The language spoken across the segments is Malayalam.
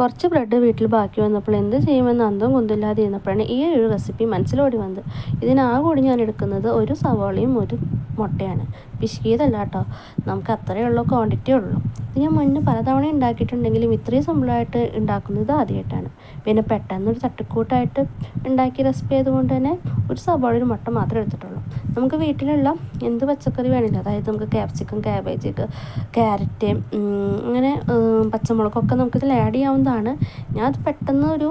കുറച്ച് ബ്രെഡ് വീട്ടിൽ ബാക്കി വന്നപ്പോൾ എന്ത് ചെയ്യുമെന്ന് അന്തം കുന്തില്ലാതെ ഇരുന്നപ്പോഴാണ് ഈ ഒരു റെസിപ്പി മനസ്സിലോടി വന്നത്. ഇതിനാകൂടി ഞാൻ എടുക്കുന്നത് ഒരു സവാളയും ഒരു മുട്ടയാണ്. പിശുക്കിയതല്ല കേട്ടോ നമുക്ക് അത്രയുള്ള ക്വാണ്ടിറ്റി ഉള്ളൂ. ഇത് ഞാൻ മുന്നേ പലതവണ ഉണ്ടാക്കിയിട്ടുണ്ടെങ്കിലും ഇത്രയും സിമ്പിളായിട്ട് ഉണ്ടാക്കുന്നത് ആദ്യമായിട്ടാണ് പിന്നെ പെട്ടെന്നൊരു തട്ടിക്കൂട്ടായിട്ട് ഉണ്ടാക്കിയ റെസിപ്പി ആയതുകൊണ്ട് തന്നെ ഒരു സവാള ഒരു മുട്ട മാത്രമേ എടുത്തിട്ടുള്ളൂ. നമുക്ക് വീട്ടിലുള്ള എന്ത് പച്ചക്കറി വേണമെങ്കിലും അതായത് നമുക്ക് ക്യാപ്സിക്കം ക്യാബേജ് ക്യാരറ്റ് അങ്ങനെ പച്ചമുളകൊക്കെ നമുക്കിതിൽ ആഡ് ചെയ്യാവുന്നതാണ്. ഞാൻ അത് പെട്ടെന്ന് ഒരു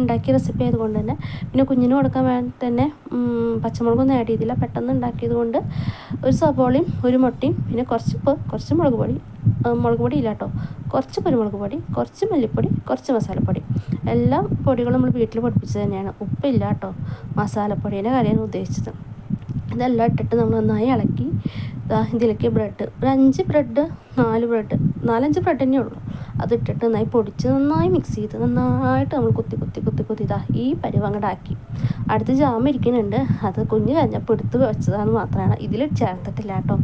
ഉണ്ടാക്കിയ റെസിപ്പി ആയതുകൊണ്ട് തന്നെ പിന്നെ കുഞ്ഞിന് കൊടുക്കാൻ വേണ്ടി തന്നെ പച്ചമുളകൊന്നും ആഡ് ചെയ്തില്ല. പെട്ടെന്ന് ഉണ്ടാക്കിയത് കൊണ്ട് ഒരു സബോളയും ഒരു മുട്ടയും പിന്നെ കുറച്ച് കുറച്ച് മുളക് പൊടി മുളക് പൊടി ഇല്ല കേട്ടോ കുറച്ച് കുരുമുളക് പൊടി കുറച്ച് മല്ലിപ്പൊടി കുറച്ച് മസാലപ്പൊടി. എല്ലാ പൊടികളും നമ്മൾ വീട്ടിൽ പൊടിപ്പിച്ചത് തന്നെയാണ്. ഉപ്പില്ല കേട്ടോ മസാലപ്പൊടീന്റെ കാര്യമാണ് ഉദ്ദേശിച്ചത്. ഇതെല്ലാം ഇട്ടിട്ട് നമ്മൾ നന്നായി ഇളക്കി. ഇതിലേക്ക് ബ്രെഡ്. ഒരു അഞ്ച് ബ്രെഡ് നാല് ബ്രെഡ് നാലഞ്ച് ബ്രെഡ് തന്നെ ഉള്ളൂ. അതിട്ടിട്ട് നന്നായി പൊടിച്ച് നന്നായി മിക്സ് ചെയ്ത് നന്നായിട്ട് നമ്മൾ കുത്തി കുത്തി കുത്തി കുത്തി ഇതാ ഈ പരിവങ്ങടാക്കി അടുത്ത് ജാമ ഇരിക്കുന്നുണ്ട്. അത് കുഞ്ഞ് കഴിഞ്ഞപ്പോൾ എടുത്ത് വെച്ചതാണ് മാത്രമാണ്. ഇതിൽ ചേർത്തിട്ടില്ല കേട്ടോ.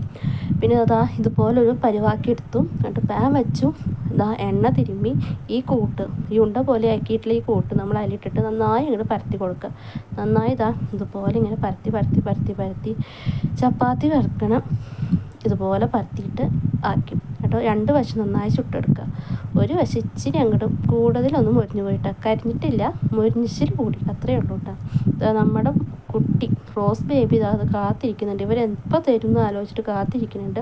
പിന്നെ അതാ ഇതുപോലൊരു പരിവാക്കി എടുത്തു. എന്നിട്ട് പാൻ വെച്ചു. ഇതാ എണ്ണ തിരുമ്മി ഈ കൂട്ട് ഈ ഉണ്ട പോലെ ആക്കിയിട്ടുള്ള ഈ കൂട്ട് നമ്മൾ അതിലിട്ടിട്ട് നന്നായി ഇങ്ങോട്ട് പരത്തി കൊടുക്കുക നന്നായി ഇതാ ഇതുപോലെ ഇങ്ങനെ പരത്തി പരത്തി പരത്തി പരത്തി ചപ്പാത്തി വറുക്കണം. ഇതുപോലെ പരത്തിയിട്ട് ആക്കി. കേട്ടോ രണ്ട് വശം നന്നായി ചുട്ടെടുക്കുക. ഒരു വശം ഇച്ചിരി അങ്ങോട്ട് കൂടുതലൊന്നും മുരിഞ്ഞു പോയിട്ട് കരിഞ്ഞിട്ടില്ല മുരിഞ്ഞിച്ചിൽ കൂടി അത്രയേ ഉള്ളൂ കേട്ടോ. നമ്മുടെ കുട്ടി റോസ് ബേബി അത് കാത്തിരിക്കുന്നുണ്ട്. ഇവരെപ്പോൾ തരും എന്ന് ആലോചിച്ചിട്ട് കാത്തിരിക്കുന്നുണ്ട്.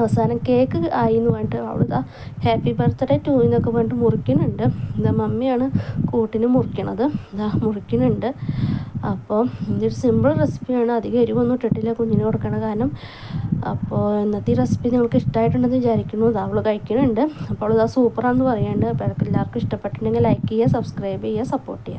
അവസാനം കേക്ക് ആയി എന്ന് പറഞ്ഞിട്ട് അവളിതാ ഹാപ്പി ബർത്ത്ഡേ ടു എന്നൊക്കെ പറഞ്ഞിട്ട് മുറിക്കുന്നുണ്ട്. ഇതാ മമ്മിയാണ് കൂട്ടിന് മുറിക്കണത്. ഇതാ മുറിക്കുന്നുണ്ട്. അപ്പോൾ ഇതൊരു സിമ്പിൾ റെസിപ്പിയാണ് അധികം എരിവൊന്നും ഇട്ടിട്ടില്ല കുഞ്ഞിന് കൊടുക്കണം കാരണം. അപ്പോൾ ഇന്നത്തെ ഈ റെസിപ്പി നിങ്ങൾക്ക് ഇഷ്ടമായിട്ടുണ്ടെന്ന് വിചാരിക്കുന്നു. അത് അവൾ കഴിക്കുന്നുണ്ട് അപ്പോൾ അത് സൂപ്പറാണെന്ന് പറയുന്നുണ്ട്. അപ്പോൾ എല്ലാവർക്കും ഇഷ്ടപ്പെട്ടിട്ടുണ്ടെങ്കിൽ ലൈക്ക് ചെയ്യുക സബ്സ്ക്രൈബ് ചെയ്യുക സപ്പോർട്ട് ചെയ്യുക.